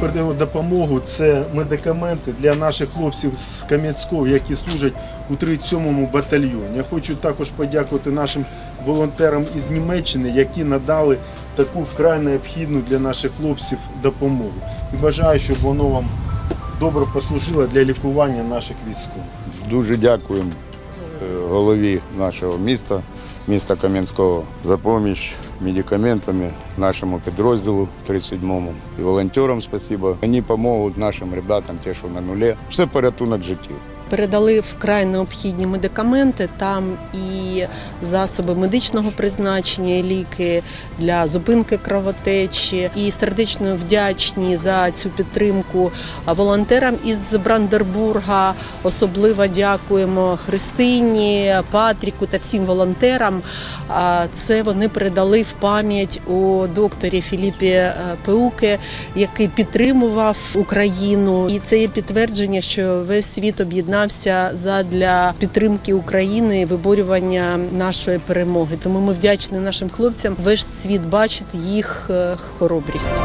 передаємо допомогу. Це медикаменти для наших хлопців з Кам'янського, які служать у 37-му батальйоні. Я хочу також подякувати нашим волонтерам із Німеччини, які надали таку вкрай необхідну для наших хлопців допомогу. І бажаю, щоб воно вам добре послужило для лікування наших військових. Дуже дякуємо е, голові нашого міста, міста Кам'янського, за допомогу медикаментами нашому підрозділу 37-му. І волонтерам спасибо. Вони допоможуть нашим ребятам, ті, що на нулі. Це порятунок життів. Передали вкрай необхідні медикаменти, там і засоби медичного призначення, і ліки для зупинки кровотечі. І сердечно вдячні за цю підтримку волонтерам із Брандербурга. Особливо дякуємо Христині, Патріку та всім волонтерам. Це вони передали в пам'ять у докторі Філіпі е, Пеуке, який підтримував Україну. І це є підтвердження, що весь світ об'єднався задля підтримки України виборювання нашої перемоги. Тому ми вдячні нашим хлопцям. Весь світ бачить їх е, хоробрість.